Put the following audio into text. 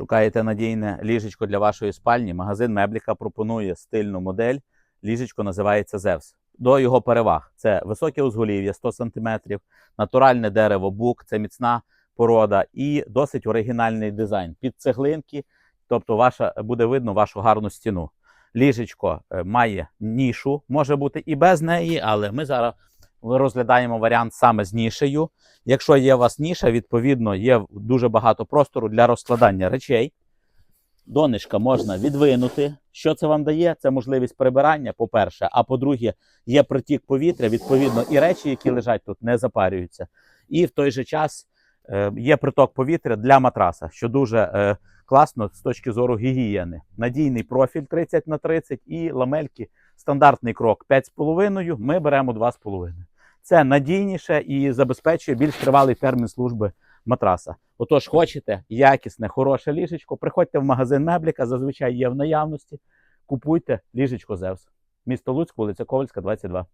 Шукаєте надійне ліжечко для вашої спальні. Магазин Мебліка пропонує стильну модель. Ліжечко називається Зевс. До його переваг це високе узголів'я 100 см, натуральне дерево бук, це міцна порода і досить оригінальний дизайн під цеглинки. Тобто, ваша буде видно вашу гарну стіну. Ліжечко е, має нішу, може бути і без неї, але ми зараз розглядаємо варіант саме з нішею. Якщо є у вас ніша, відповідно є дуже багато простору для розкладання речей. Донечка можна відвинути. Що це вам дає? Це можливість прибирання, по-перше. А по-друге, є притік повітря, відповідно, і речі, які лежать тут, не запарюються. І в той же час е, є приток повітря для матраса, що дуже е, класно з точки зору гігієни. Надійний профіль 30 на 30 і ламельки стандартний крок 5,5, ми беремо 2,5. Це надійніше і забезпечує більш тривалий термін служби матраса. Отож, хочете якісне, хороше ліжечко, приходьте в магазин Мебліка, зазвичай є в наявності. Купуйте ліжечко Зевс. Місто Луцьк, вулиця Ковальська, 22.